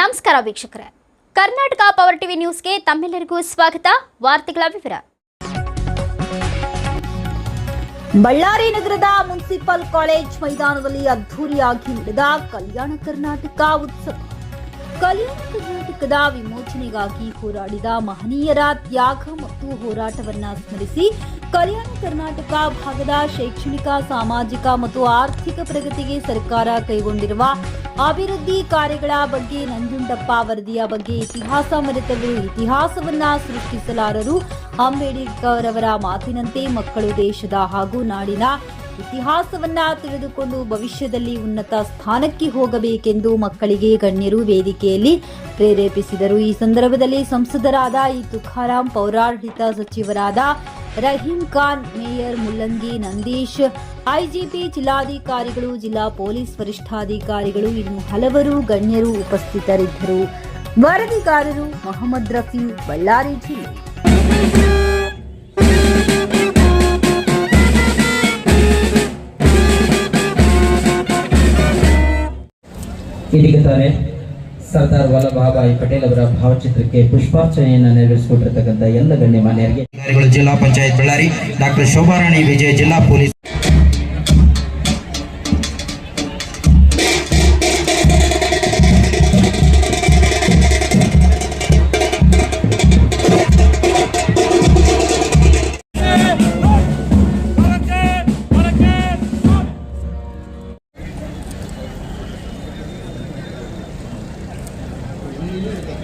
ನಮಸ್ಕಾರ ವೀಕ್ಷಕರೇ. Karnataka power TV ನ್ಯೂಸ್ಗೆ ತಮ್ಮೆಲ್ಲರಿಗೂ ಸ್ವಾಗತ. ವಾರ್ತೆಗಳ ವಿವರ. ಬಳ್ಳಾರಿ ನಗರದ ಮುನ್ಸಿಪಲ್ ಕಾಲೇಜ್ ಮೈದಾನದಲ್ಲಿ ಅದ್ಧೂರಿಯಾಗಿ ನಡೆದ ಕಲ್ಯಾಣ ಕರ್ನಾಟಕ ಉತ್ಸವ. ಕಲ್ಯಾಣ ಕರ್ನಾಟಕದ ವಿಮೋಚನೆಗಾಗಿ ಹೋರಾಡಿದ ಮಹನೀಯರ ತ್ಯಾಗ ಮತ್ತು ಹೋರಾಟವನ್ನು ಸ್ಮರಿಸಿ ಕಲ್ಯಾಣ ಕರ್ನಾಟಕ ಭಾಗದ ಶೈಕ್ಷಣಿಕ, ಸಾಮಾಜಿಕ ಮತ್ತು ಆರ್ಥಿಕ ಪ್ರಗತಿಗೆ ಸರ್ಕಾರ ಕೈಗೊಂಡಿರುವ ಅಭಿವೃದ್ಧಿ ಕಾರ್ಯಗಳ ಬಗ್ಗೆ ನಂಜುಂಡಪ್ಪ ವರದಿಯ ಬಗ್ಗೆ ಇತಿಹಾಸ ಮರೆತವರು ಇತಿಹಾಸವನ್ನ ಸೃಷ್ಟಿಸಲಾರರು. ಅಂಬೇಡ್ಕರ್ ಅವರ ಮಾತಿನಂತೆ ಮಕ್ಕಳು ದೇಶದ ಹಾಗೂ ನಾಡಿನ ಇತಿಹಾಸವನ್ನ ತಿಳಿದುಕೊಂಡು ಭವಿಷ್ಯದಲ್ಲಿ ಉನ್ನತ ಸ್ಥಾನಕ್ಕೆ ಹೋಗಬೇಕೆಂದು ಮಕ್ಕಳಿಗೆ ಗಣ್ಯರು ವೇದಿಕೆಯಲ್ಲಿ ಪ್ರೇರೇಪಿಸಿದರು. ಈ ಸಂದರ್ಭದಲ್ಲಿ ಸಂಸದರಾದ ಈ ತುಕಾರಾಂ ಪೌರಾಡಳಿತ ಸಚಿವರಾದ ರಹೀಂ ಖಾನ್, ಮೇಯರ್ ಮುಲ್ಲಂಗಿ ನಂದೀಶ್, ಐಜಿಪಿ ಜಿಲ್ಲಾಧಿಕಾರಿಗಳು, ಜಿಲ್ಲಾ ಪೊಲೀಸ್ ವರಿಷ್ಠಾಧಿಕಾರಿಗಳು, ಇನ್ನು ಹಲವರು ಗಣ್ಯರು ಉಪಸ್ಥಿತರಿದ್ದರು. ವರದಿಗಾರರು ಮೊಹಮ್ಮದ್ ರಫೀ, ಬಳ್ಳಾರಿ ಜಿಲ್ಲೆ ಇದೀಗ ತಾನೇ ಸರ್ದಾರ್ ವಲ್ಲಭಾಯಿ ಪಟೇಲ್ ಅವರ ಭಾವಚಿತ್ರಕ್ಕೆ ಪುಷ್ಪಾರ್ಚನೆಯನ್ನು ನೆರವೇರಿಸಿಕೊಂಡಿರತಕ್ಕಂಥ ಎಲ್ಲ ಗಣ್ಯಮಾನ್ಯರಿಗೆ. ಜಿಲ್ಲಾ ಪಂಚಾಯತ್ ಬಳ್ಳಾರಿ, ಡಾಕ್ಟರ್ ಶೋಭಾರಾಣಿ ವಿಜಯ್ ಜಿಲ್ಲಾ ಪೊಲೀಸ್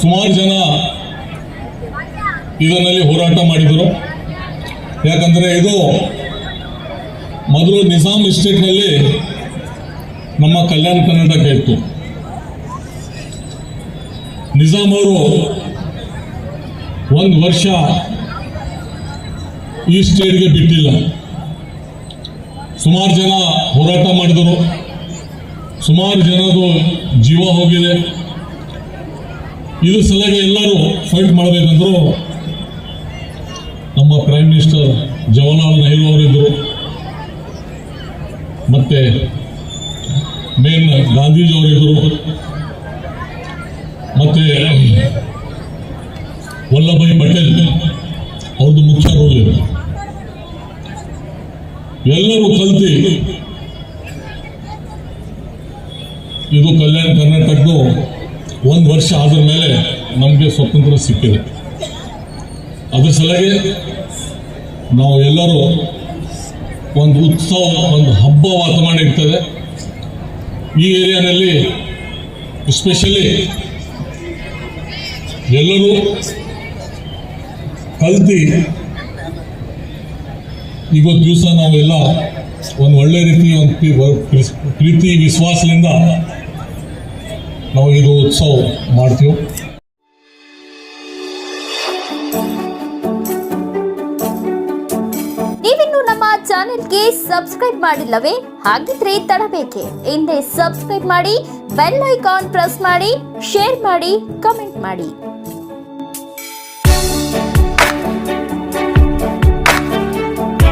ಸುಮಾರು ಜನ ಇದರಲ್ಲಿ ಹೋರಾಟ ಮಾಡಿದರು. ಯಾಕಂದರೆ ಇದು ಮೊದಲು ನಿಜಾಮ್ ಎಸ್ಟೇಟ್ನಲ್ಲಿ ನಮ್ಮ ಕಲ್ಯಾಣ ಕರ್ನಾಟಕ ಇತ್ತು. ನಿಜಾಮ್ ಅವರು ಒಂದು ವರ್ಷ ಈ ಸ್ಟೇಟ್ಗೆ ಬಿಟ್ಟಿಲ್ಲ. ಸುಮಾರು ಜನ ಹೋರಾಟ ಮಾಡಿದರು. ಸುಮಾರು ಜನದು ಜೀವ ಹೋಗಿದೆ. ಇದು ಸಲಹೆ ಎಲ್ಲರೂ ಫೈಟ್ ಮಾಡಬೇಕಂದ್ರು ನಮ್ಮ ಪ್ರೈಮ್ ಮಿನಿಸ್ಟರ್ ಜವಾಹರ್ಲಾಲ್ ನೆಹರು ಅವರಿದ್ದರು ಮತ್ತೆ ಮೇನ್ ಗಾಂಧೀಜಿ ಅವರಿದ್ದರು ಮತ್ತೆ ವಲ್ಲಭಾಯಿ ಪಟೇಲ್ ಅವ್ರದ್ದು ಮುಖ್ಯ ರೋಲ್ ಇದೆ. ಎಲ್ಲರೂ ಕಲ್ತಿ ಇದು ಕಲ್ಯಾಣ ಕರ್ನಾಟಕದ್ದು ಒಂದು ವರ್ಷ ಆದ್ರ ಮೇಲೆ ನಮಗೆ ಸ್ವತಂತ್ರ ಸಿಕ್ಕಿದೆ. ಅದ್ರ ಸಲಹೆ ನಾವು ಎಲ್ಲರೂ ಒಂದು ಉತ್ಸವ, ಒಂದು ಹಬ್ಬ ವಾತಾವರಣ ಇರ್ತದೆ. ಈ ಏರಿಯಾನಲ್ಲಿ ಎಸ್ಪೆಷಲಿ ಎಲ್ಲರೂ ಕಲ್ತಿ ಇವತ್ತು ದಿವಸ ನಾವೆಲ್ಲ ಒಂದು ಒಳ್ಳೆ ರೀತಿ, ಒಂದು ಪ್ರೀ- ಪ್ರೀತಿ ವಿಶ್ವಾಸದಿಂದ ನಾವು ಇದು ಉತ್ಸವ ಮಾಡ್ತೀವಿ. ನೀವಿನ್ನು ನಮ್ಮ ಚಾನೆಲ್ಗೆ ಸಬ್ಸ್ಕ್ರೈಬ್ ಮಾಡಿಲ್ಲವೇ? ಹಾಗಿದ್ರೆ ತಡಬೇಕೆ. ಹಿಂದೆ ಸಬ್ಸ್ಕ್ರೈಬ್ ಮಾಡಿ, ಬೆಲ್ ಐಕಾನ್ ಪ್ರೆಸ್ ಮಾಡಿ, ಶೇರ್ ಮಾಡಿ, ಕಮೆಂಟ್ ಮಾಡಿ.